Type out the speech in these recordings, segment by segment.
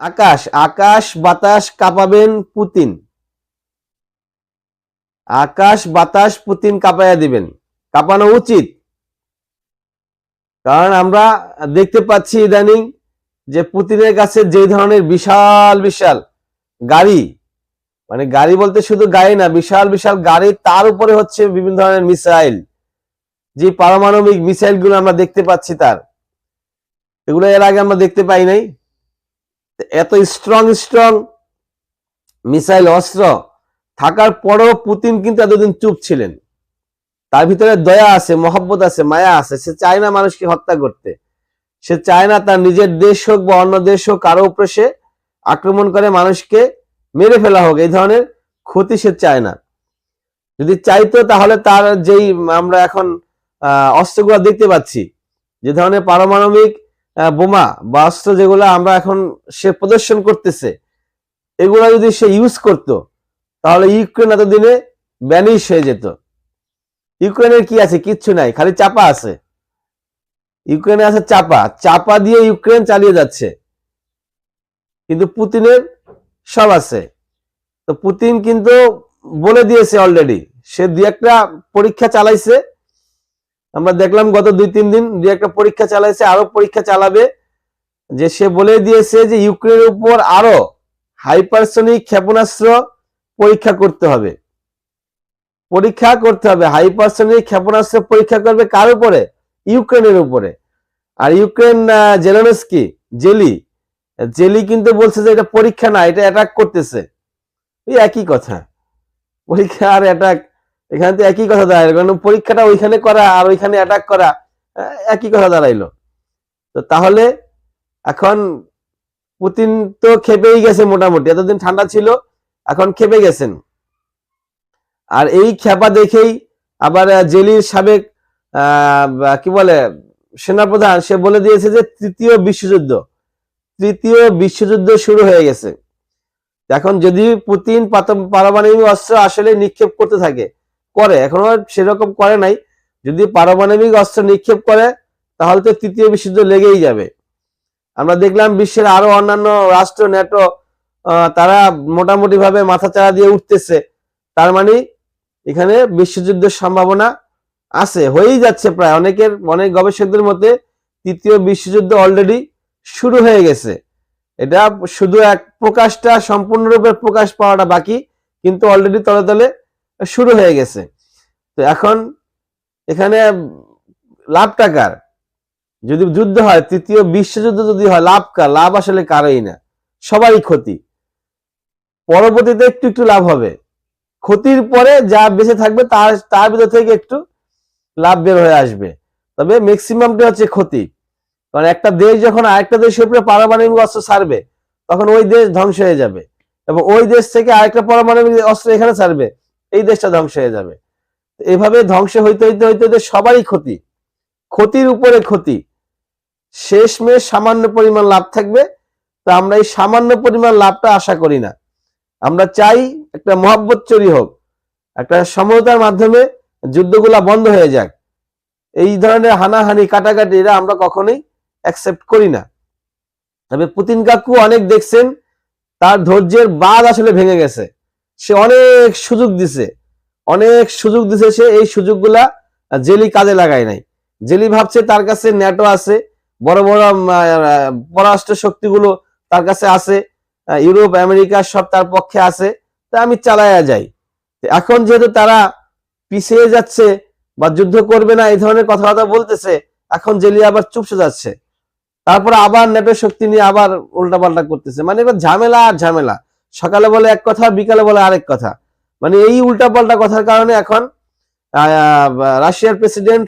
আকাশ আকাশ বাতাস কাঁপাবেন পুতিন। আকাশ বাতাস পুতিন কাঁপাইয়া দিবেন। কাঁপানো উচিত। কারণ আমরা দেখতে পাচ্ছি ইদানিং যে পুতিনের কাছে যে ধরনের বিশাল বিশাল গাড়ি মানে গাড়ি বলতে শুধু গাড়ি না, বিশাল বিশাল গাড়ি, তার উপরে হচ্ছে বিভিন্ন ধরনের মিসাইল, যে পারমাণবিক মিসাইলগুলো আমরা দেখতে পাচ্ছি তার। এগুলো এর আগে আমরা দেখতে পাই নাই। এত স্ট্রং স্ট্রং মিসাইল অস্ত্র থাকার পরও পুতিন কিন্তু এতদিন চুপ ছিলেন। তার ভিতরে দয়া আছে মহব্বত আছে মায়া আছে। সে চায় না মানুষকে হত্যা করতে। সে চায় না তার নিজের দেশ হোক বা অন্য দেশ হোক কারও উপরে সে আক্রমণ করে মানুষকে মেরে ফেলা হোক এই ধরনের ক্ষতি সে চায় না। যদি চাইতো তাহলে তার যেই আমরা এখন আহ, অস্ত্রগুলো দেখতে পাচ্ছি যে ধরনের পারমাণবিক বোমা বা অস্ত্র যেগুলো আমরা এখন সে প্রদর্শন করতেছে, এগুলো যদি সে ইউজ করত, তাহলে ইউক্রেন এতদিনে ব্যানিশ হয়ে যেত। ইউক্রেনের কি আছে? কিচ্ছু নাই, খালি চাপা আছে। ইউক্রেনে আছে চাপা চাপা দিয়ে ইউক্রেন চালিয়ে যাচ্ছে। কিন্তু পুতিনের সব আছে। তো পুতিন কিন্তু বলে দিয়েছে অলরেডি সে দুই একটা পরীক্ষা চালাইছে। আমরা দেখলাম গত দুই, তিন দিন দুই একটা পরীক্ষা চালাইছে, আরও পরীক্ষা চালাবে। যে সে বলে দিয়েছে যে ইউক্রেনের উপর আরও হাইপারসনিক ক্ষেপণাস্ত্র পরীক্ষা করতে হবে। পরীক্ষা করতে হবে, হাইপারসনিক ক্ষেপণাস্ত্র পরীক্ষা করবে কার উপরে? ইউক্রেনের উপরে। আর ইউক্রেন জেলেনস্কি, জেলি জেলি কিন্তু বলছে যে এটা পরীক্ষা না, এটা অ্যাটাক করতেছে। একই কথা। পরীক্ষা আর অ্যাটাক এখানে তো একই কথা দাঁড়াইলো, কারণ পরীক্ষাটা ওইখানে করা আর ওইখানে অ্যাটাক করা একই কথা দাঁড়াইলো। তো তাহলে এখন পুতিন তো খেপেই গেছে মোটামুটি, এতদিন ঠান্ডা ছিল, এখন খেপে গেছেন। আর এই খেপা দেখেই আবার জেলির সাবেক কি বলে, সেনাপ্রধান, সে বলে দিয়েছে যে তৃতীয় বিশ্বযুদ্ধ তৃতীয় বিশ্বযুদ্ধ শুরু হয়ে গেছে। এখন যদি পুতিন পারমাণবিক অস্ত্র আসলে নিক্ষেপ করতে থাকে করে এখনও সেরকম করে নাই। যদি পারমাণবিক অস্ত্র নিক্ষেপ করে তাহলে তো তৃতীয় বিশ্বযুদ্ধ লেগেই যাবে। আমরা দেখলাম বিশ্বের আরও অন্যান্য রাষ্ট্র আহ, তারা মোটামুটি ভাবে মাথা চাড়া দিয়ে উঠতেছে। তার মানে এখানে বিশ্বযুদ্ধের সম্ভাবনা আছে হয়েই যাচ্ছে প্রায়। অনেকের অনেক গবেষকদের মতে তৃতীয় বিশ্বযুদ্ধ অলরেডি শুরু হয়ে গেছে। এটা শুধু এক প্রকাশটা সম্পূর্ণরূপে প্রকাশ পাওয়াটা বাকি কিন্তু অলরেডি তলে তলে শুরু হয়ে গেছে। তো এখন এখানে লাভ টাকার যদি যুদ্ধ হয়, তৃতীয় বিশ্বযুদ্ধ যদি হয়, লাভ কার? লাভ আসলে কারই না। সবারই ক্ষতি। পরবর্তীতে একটু একটু লাভ হবে। ক্ষতির পরে যা বেঁচে থাকবে, তার তার ভিতর থেকে একটু লাভ বের হয়ে আসবে। তবে ম্যাক্সিমামটা হচ্ছে ক্ষতি। কারণ একটা দেশ যখন আরেকটা দেশের উপরে পারমাণবিক অস্ত্র ছাড়বে, তখন ওই দেশ ধ্বংস হয়ে যাবে। এবং ওই দেশ থেকে আরেকটা পারমাণবিক অস্ত্র এখানে ছাড়বে। এই দেশটা ধ্বংস হয়ে যাবে। এভাবে ধ্বংস হইতে হইতে হইতে হইতে সবারই ক্ষতি। ক্ষতির উপরে ক্ষতি। শেষমেশ সামান্য পরিমাণ লাভ থাকবে। তো আমরা এই সামান্য পরিমাণ লাভটা আশা করি না। আমরা চাই একটা মহাব্বত চুরি হোক। একটা সমঝোতার মাধ্যমে যুদ্ধগুলা বন্ধ হয়ে যাক। এই ধরনের হানাহানি, কাটাকাটি এরা আমরা কখনোই অ্যাকসেপ্ট করি না। তবে পুতিন কাকু অনেক দেখছেন, তার ধৈর্যের বাদ আসলে ভেঙে গেছে। সে অনেক সুযোগ দিছে। অনেক সুযোগ দিছে সে এই সুযোগগুলা জেলি কাজে লাগায় নাই। জেলি ভাবছে তার কাছে ন্যাটো আছে, বড় বড় পররাষ্ট্র শক্তিগুলো তার কাছে আছে ইউরোপ, আমেরিকা সব তার পক্ষে আছে, তা আমি চালায়া যাই। এখন যেহেতু তারা পিছিয়ে যাচ্ছে বা যুদ্ধ করবে না, এই ধরনের কথাবার্তা বলতেছে, এখন জেলি আবার চুপসে যাচ্ছে। তারপর আবার নেটো শক্তি নিয়ে আবার উল্টাপাল্টা করতেছে। মানে এবার ঝামেলা আর ঝামেলা। সকালে বলে এক কথা, বিকালে বলে আরেক কথা। মানে এই উল্টা পাল্টা কথার কারণে এখন রাশিয়ার প্রেসিডেন্ট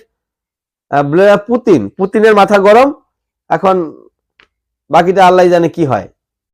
পুতিন, পুতিনের মাথা গরম। এখন বাকিটা আল্লাহ জানে কি হয়।